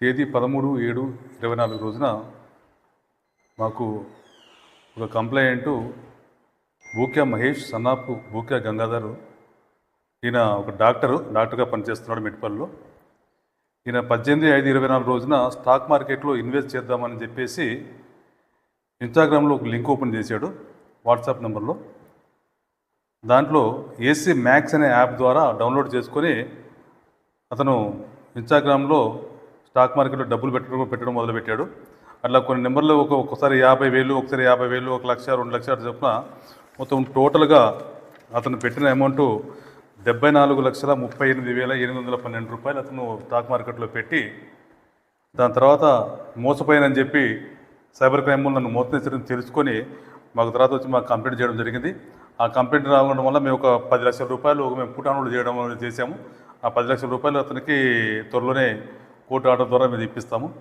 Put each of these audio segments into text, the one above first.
తేదీ పదమూడు ఏడు ఇరవై నాలుగు రోజున మాకు ఒక కంప్లైంట్ బూక్యా మహేష్ సన్నాపు బూక్యా గంగాధర్ ఈయన ఒక డాక్టరు డాక్టర్గా పనిచేస్తున్నాడు మెట్పల్లో ఈయన పద్దెనిమిది ఐదు ఇరవై నాలుగు రోజున స్టాక్ మార్కెట్లో ఇన్వెస్ట్ చేద్దామని చెప్పేసి ఇన్స్టాగ్రామ్లో ఒక లింక్ ఓపెన్ చేశాడు వాట్సాప్ నెంబర్లో. దాంట్లో ఏసీ మ్యాక్స్ అనే యాప్ ద్వారా డౌన్లోడ్ చేసుకొని అతను ఇన్స్టాగ్రామ్లో స్టాక్ మార్కెట్లో డబ్బులు పెట్టడం పెట్టడం మొదలుపెట్టాడు. అట్లా కొన్ని నెంబర్లు ఒక ఒకసారి యాభై వేలు ఒకసారి యాభై వేలు ఒక లక్ష రెండు లక్షలు చొప్పున మొత్తం టోటల్గా అతను పెట్టిన అమౌంట్ డెబ్బై నాలుగు లక్షల ముప్పై ఎనిమిది వేల ఎనిమిది వందల పన్నెండు రూపాయలు అతను స్టాక్ మార్కెట్లో పెట్టి దాని తర్వాత మోసపోయానని చెప్పి సైబర్ క్రైమ్ నన్ను మోసం చేసిన తెలుసుకొని మాకు తర్వాత వచ్చి మాకు కంప్లైంట్ చేయడం జరిగింది. ఆ కంప్లైంట్ రావడం వల్ల మేము ఒక పది లక్షల రూపాయలు మేము పుటానులు చేయడం అనేది చేశాము. ఆ పది లక్షల రూపాయలు అతనికి త్వరలోనే కోర్టు ఆర్డర్ ద్వారా మేము ఇప్పిస్తాము.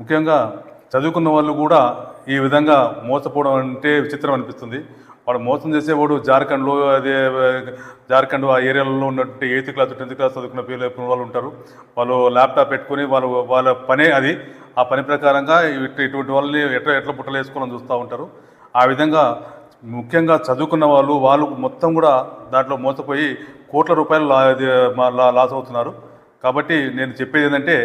ముఖ్యంగా చదువుకున్న వాళ్ళు కూడా ఈ విధంగా మోసపోవడం అంటే విచిత్రం అనిపిస్తుంది. వాడు మోసం చేసేవాడు జార్ఖండ్లో అదే జార్ఖండ్ ఆ ఏరియాలో ఉన్నట్టు ఎయిత్ క్లాస్ టెన్త్ క్లాస్ చదువుకున్న పిల్లలు వాళ్ళు ఉంటారు. వాళ్ళు ల్యాప్టాప్ పెట్టుకొని వాళ్ళు వాళ్ళ పనే అది. ఆ పని ప్రకారంగా ఇటువంటి వాళ్ళని ఎట్లా ఎట్లా బుట్టలు వేసుకోవాలని చూస్తూ ఉంటారు. ఆ విధంగా ముఖ్యంగా చదువుకున్న వాళ్ళు వాళ్ళు మొత్తం కూడా దాంట్లో మోసపోయి కోట్ల రూపాయలు లా- లాస్ అవుతున్నారు. కాబట్టి నేను చెప్పేది ఏంటంటే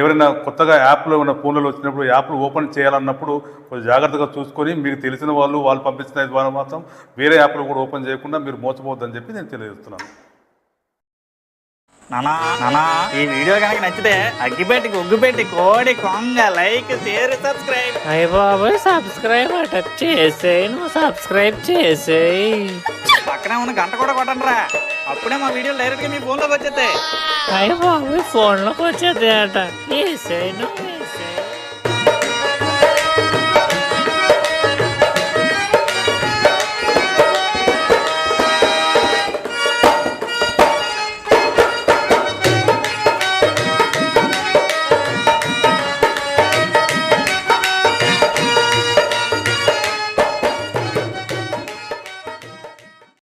ఎవరైనా కొత్తగా యాప్లో ఉన్న ఫోన్లలో వచ్చినప్పుడు యాప్లు ఓపెన్ చేయాలన్నప్పుడు కొంచెం జాగ్రత్తగా చూసుకొని మీకు తెలిసిన వాళ్ళు వాళ్ళు పంపించిన ద్వారా మాత్రం వేరే యాప్లు కూడా ఓపెన్ చేయకుండా మీరు మోసపోవద్దని చెప్పి నేను తెలియజేస్తున్నాను. నానా నానా ఈ వీడియో కనుక నచ్చితే అగ్గిపెట్టి గుగ్గుపెట్టి కోడి కొంగ లైక్ షేర్ సబ్స్క్రైబ్. అయ్య బాబాయ్ సబ్స్క్రైబ్ అట. చేసేయి నువ్వు సబ్స్క్రైబ్ చేసేయి. పక్కనే ఉన్న గంట కూడా కొట్టండి రా అప్పుడే మా వీడియో డైరెక్ట్గా మీ ఫోన్లోకి వచ్చేస్తాయి ఫోన్ బాబాయ్ ఫోన్లోకి వచ్చేది అట.